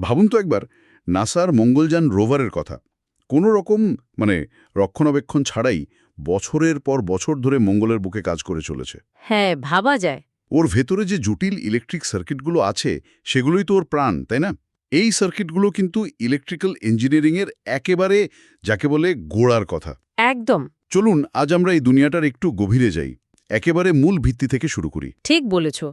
ভাবুন তো একবার নাসার মঙ্গলযান রোভারের কথা। কোনো রকম মানে রক্ষণাবেক্ষণ ছাড়াই বছরের পর বছর ধরে মঙ্গলের বুকে কাজ করে চলেছে। হ্যাঁ ভাবা যায়। ওর ভেতরে যে জটিল ইলেকট্রিক সার্কিটগুলো আছে সেগুলোই তো ওর প্রাণ তাই না? এই সার্কিটগুলো কিন্তু ইলেকট্রিক্যাল ইঞ্জিনিয়ারিংয়ের একেবারে যাকে বলে গোড়ার কথা। একদম। চলুন আজ আমরা এই দুনিয়াটার একটু গভীরে যাই। একেবারে মূল ভিত্তি থেকে শুরু করি। ঠিক বলেছ।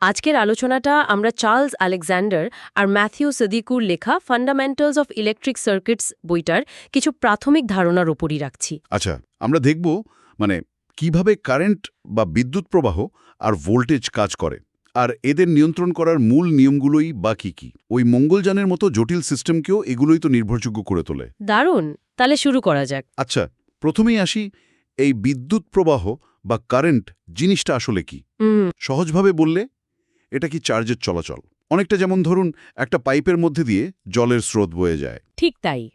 আজকের আলোচনাটা আমরা চার্লস আলেকজান্ডার আর ম্যাথিউ সদিকুর লেখা ফান্ডামেন্টালস অফ ইলেকট্রিক সার্কিটস বইটার কিছু প্রাথমিক ধারণার ওপরই রাখছি। আচ্ছা আমরা দেখব মানে কীভাবে কারেন্ট বা বিদ্যুৎ প্রবাহ আর ভোল্টেজ কাজ করে আর এদের নিয়ন্ত্রণ করার মূল নিয়মগুলোই বা কী কী। ওই মঙ্গলযানের মতো জটিল সিস্টেমকেও এগুলোই তো নির্ভরযোগ্য করে তোলে। দারুণ! তাহলে শুরু করা যাক। আচ্ছা প্রথমেই আসি এই বিদ্যুৎ প্রবাহ বা কারেন্ট জিনিসটা আসলে কি? সহজভাবে বললে এটা কি চার্জের চলাচল? অনেকটা যেমন ধরুন একটা পাইপের মধ্যে দিয়ে জলের স্রোত বয়ে যায়। ঠিক তাই।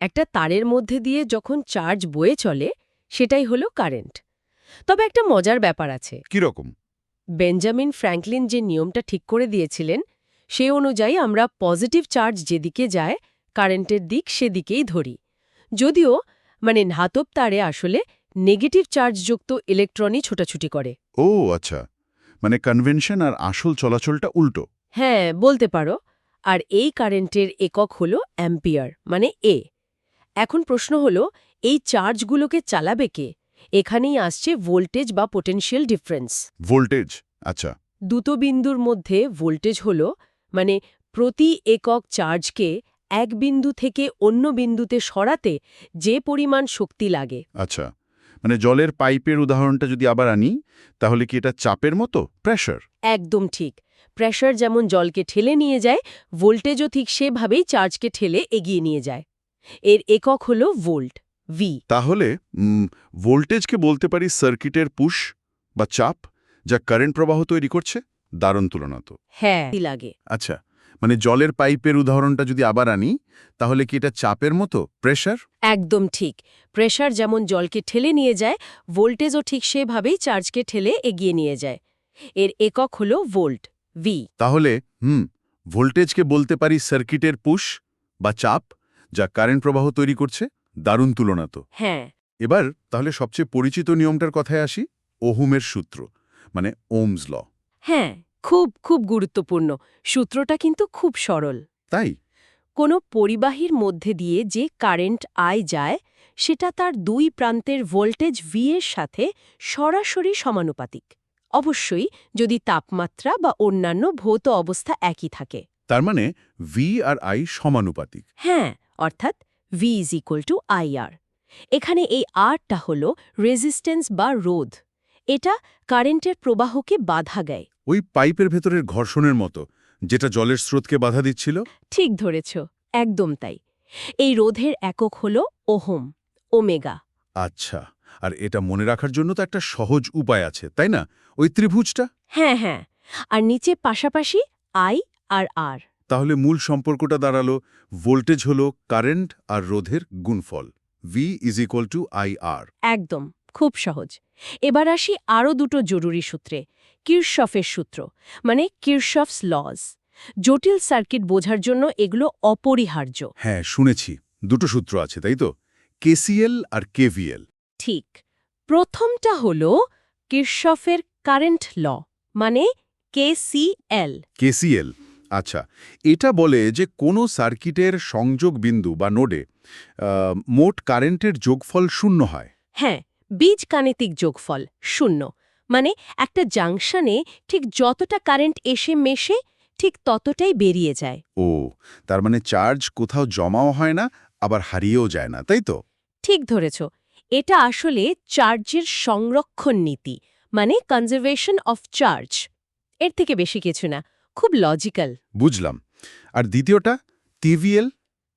একটা তারের মধ্যে দিয়ে যখন চার্জ বয়ে চলে সেটাই হলো কারেন্ট। তবে একটা মজার ব্যাপার আছে। কীরকম বেঞ্জামিন ফ্র্যাঙ্কলিন যে নিয়মটা ঠিক করে দিয়েছিলেন সে অনুযায়ী আমরা পজিটিভ চার্জ যেদিকে যায় কারেন্টের দিক সেদিকেই ধরি। যদিও মানে ধাতব তারে আসলে নেগেটিভ চার্জযুক্ত ইলেকট্রনই ছোটাছুটি করে। ও আচ্ছা। মানে কনভেনশন আর আসল চলাচলটা উল্টো। হ্যাঁ বলতে পারো। আর এই কারেন্টের একক হল অ্যাম্পিয়ার মানে এ এখন প্রশ্ন হল এই চার্জগুলোকে চালাবে কে? এখানেই আসছে ভোল্টেজ বা পোটেনশিয়াল ডিফারেন্স ভোল্টেজ আচ্ছা। দুটো বিন্দুর মধ্যে ভোল্টেজ হল মানে প্রতি একক চার্জকে এক বিন্দু থেকে অন্য বিন্দুতে সরাতে যে পরিমাণ শক্তি লাগে। আচ্ছা। মানে জলের পাইপের উদাহরণটা যদি আবার আনি তাহলে কি এটা চাপের মতো? প্রেশার। একদম ঠিক। প্রেশার যেমন জলকে ঠেলে নিয়ে যায় ভোল্টেজও ঠিক সেভাবেই চার্জকে ঠেলে এগিয়ে নিয়ে যায়। এর একক হল ভোল্ট ভি তাহলে ভোল্টেজকে বলতে পারি সার্কিটের পুশ বা চাপ যা কারেন্ট প্রবাহ তৈরি করছে দারুণ তুলনা তো। হ্যাঁ লাগে। আচ্ছা মানে জলের পাইপের উদাহরণটা যদি আবার আনি তাহলে কি এটা চাপের মতো? প্রেশার একদম ঠিক। প্রেশার যেমন জলকে ঠেলে নিয়ে যায় ভোল্টেজও ঠিক সেভাবেই চার্জকে ঠেলে এগিয়ে নিয়ে যায়। এর একক হল ভোল্ট ভি তাহলে হুম ভোল্টেজকে বলতে পারি সার্কিটের পুশ বা চাপ যা কারেন্ট প্রবাহ তৈরি করছে দারুণ তুলনা তো হ্যাঁ। এবার তাহলে সবচেয়ে পরিচিত নিয়মটার কথায় আসি ওহুমের সূত্র মানে ওমস ল। হ্যাঁ। খুব খুব গুরুত্বপূর্ণ। সূত্রটা কিন্তু খুব সরল। তাই? কোনো পরিবাহীর মধ্যে দিয়ে যে কারেন্ট আয় যায় সেটা তার দুই প্রান্তের ভোল্টেজ ভি এর সাথে সরাসরি সমানুপাতিক। অবশ্যই যদি তাপমাত্রা বা অন্যান্য ভৌত অবস্থা একই থাকে। তার মানে ভি আর আই সমানুপাতিক। হ্যাঁ অর্থাৎ V is equal to I R এখানে এই আরটা হল রেজিস্ট্যান্স বা রোধ। এটা কারেন্টের প্রবাহকে বাধা দেয়। ওই পাইপের ভেতরের ঘর্ষণের মতো যেটা জলের স্রোতকে বাধা দিচ্ছিল? ঠিক ধরেছ একদম তাই। এই রোধের একক হল ওহম ওমেগা। আচ্ছা আর এটা মনে রাখার জন্য তো একটা সহজ উপায় আছে তাই না? ওই ত্রিভুজটা? হ্যাঁ হ্যাঁ আর নিচে পাশাপাশি আই আর আর। তাহলে মূল সম্পর্কটা দাঁড়াল ভোল্টেজ হল কারেন্ট আর রোধের গুণফল V is equal to I R একদম। খুব সহজ। এবার আসি আরও দুটো জরুরি সূত্রে কিরশফের সূত্র মানে কিরশফস লজ। জটিল সার্কিট বোঝার জন্য এগুলো অপরিহার্য। হ্যাঁ শুনেছি। দুটো সূত্র আছে তাই তো? কেসিএল আর কেভিএল। ঠিক। প্রথমটা হল কিরশফের কারেন্ট ল মানে কেসিএল। কেসিএল। আচ্ছা এটা বলে যে কোনো সার্কিটের সংযোগ বিন্দু বা নোডে মোট কারেন্টের যোগফল শূন্য হয়। হ্যাঁ বীজগাণিতিক যোগফল শূন্য। মানে একটা জাংশনে ঠিক যতটা কারেন্ট এসে মেশে ঠিক ততটাই বেরিয়ে যায়। ও তার মানে চার্জ কোথাও জমাও হয় না আবার হারিয়েও যায় না তাই তো? ঠিক ধরেছ। এটা আসলে চার্জের সংরক্ষণ নীতি মানে কনজারভেশন অফ চার্জ এর থেকে বেশি কিছু না খুব লজিক্যাল বুঝলাম। আর দ্বিতীয়টা? টিভিএল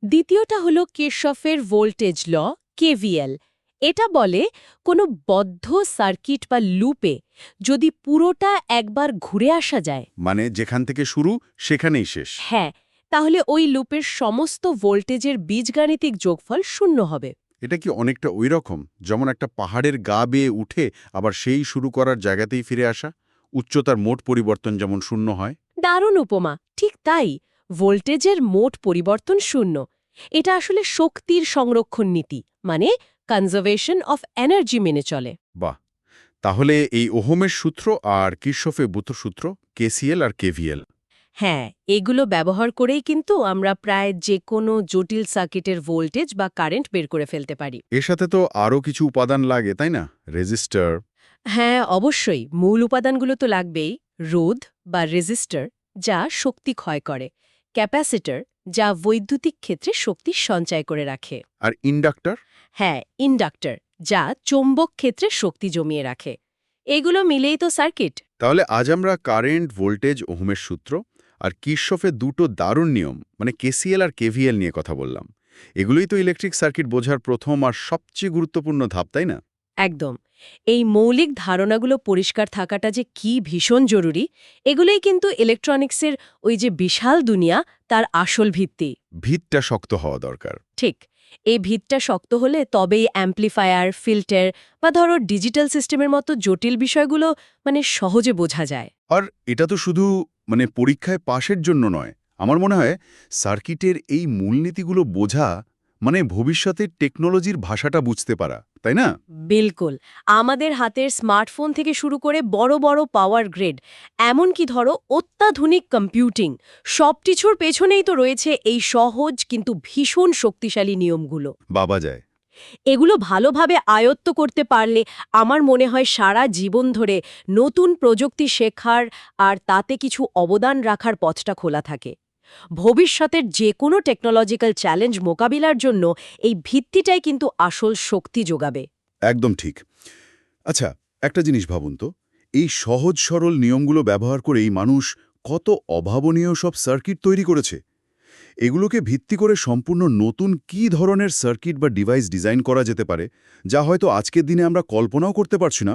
দ্বিতীয়টা হল কেশফের ভোল্টেজ ল কেভিএল এটা বলে কোনো বদ্ধ সার্কিট বা লুপে যদি পুরোটা একবার ঘুরে আসা যায়। মানে যেখান থেকে শুরু সেখানেই শেষ। হ্যাঁ তাহলে ওই লুপের সমস্ত ভোল্টেজের বীজগাণিতিক যোগফল শূন্য হবে। এটা কি অনেকটা ওই রকম যেমন একটা পাহাড়ের গা বেয়ে উঠে আবার সেই শুরু করার জায়গাতেই ফিরে আসা? উচ্চতার মোট পরিবর্তন যেমন শূন্য হয়। দারুণ উপমা ঠিক তাই। ভোল্টেজের মোট পরিবর্তন শূন্য। এটা আসলে শক্তির সংরক্ষণ নীতি মানে কনজারভেশন অফ এনার্জি মেনে চলে। বাহ! তাহলে এই ওহমের সূত্র আর কির্শফে বুথ সূত্র কেসিএল আর কেভিএল। হ্যাঁ এগুলো ব্যবহার করেই কিন্তু আমরা প্রায় যে কোনো জটিল সার্কিটের ভোল্টেজ বা কারেন্ট বের করে ফেলতে পারি। এর সাথে তো আরও কিছু উপাদান লাগে তাই না? রেজিস্টার হ্যাঁ অবশ্যই। মূল উপাদানগুলো তো লাগবেই। রোধ বা রেজিস্টার যা শক্তি ক্ষয় করে। ক্যাপাসিটর যা বৈদ্যুতিক ক্ষেত্রে শক্তি সঞ্চয় করে রাখে। আর ইন্ডাক্টর? হ্যাঁ ইন্ডাক্টর যা চৌম্বক ক্ষেত্রে শক্তি জমিয়ে রাখে। এগুলো মিলেই তো সার্কিট। তাহলে আজ আমরা কারেন্ট ভোল্টেজ ওহমের সূত্র আর কির্শফের দুটো দারুণ নিয়ম মানে কেসিএল আর কেভিএল নিয়ে কথা বললাম। এগুলোই তো ইলেকট্রিক সার্কিট বোঝার প্রথম আর সবচেয়ে গুরুত্বপূর্ণ ধাপ তাই না? একদম। এই মৌলিক ধারণাগুলো পরিষ্কার থাকাটা যে কি ভীষণ জরুরি এগুলোই কিন্তু ইলেকট্রনিক্সের ওই যে বিশাল দুনিয়া তার আসল ভিত্তি। ভিতটা শক্ত হওয়া দরকার। ঠিক। এই ভিতটা শক্ত হলে তবেই অ্যাম্পলিফায়ার ফিল্টার বা ধরো ডিজিটাল সিস্টেমের মতো জটিল বিষয়গুলো মানে সহজে বোঝা যায়। আর এটা তো শুধু মানে পরীক্ষায় পাশের জন্য নয়। আমার মনে হয় সার্কিটের এই মূলনীতিগুলো বোঝা মানে ভবিষ্যতের টেকনোলজির ভাষাটা বুঝতে পারা তাই না? বিলকুল। আমাদের হাতের স্মার্টফোন থেকে শুরু করে বড় বড় পাওয়ার গ্রেড এমনকি ধরো অত্যাধুনিক কম্পিউটিং সব কিছুর পেছনেই তো রয়েছে এই সহজ কিন্তু ভীষণ শক্তিশালী নিয়মগুলো। বাবা যায়। এগুলো ভালোভাবে আয়ত্ত করতে পারলে আমার মনে হয় সারা জীবন ধরে নতুন প্রযুক্তি শেখার আর তাতে কিছু অবদান রাখার পথটা খোলা থাকে। ভবিষ্যতের যে কোনো টেকনোলজিক্যাল চ্যালেঞ্জ মোকাবিলার জন্য এই ভিত্তিটাই কিন্তু আসল শক্তি যোগাবে। একদম ঠিক। আচ্ছা একটা জিনিস ভাবুন তো, এই সহজ সরল নিয়মগুলো ব্যবহার করে এই মানুষ কত অভাবনীয় সব সার্কিট তৈরি করেছে। এগুলোকে ভিত্তি করে সম্পূর্ণ নতুন কী ধরনের সার্কিট বা ডিভাইস ডিজাইন করা যেতে পারে, যা হয়তো আজকের দিনে আমরা কল্পনাও করতে পারছি না।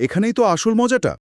এখানেই তো আসল মজাটা।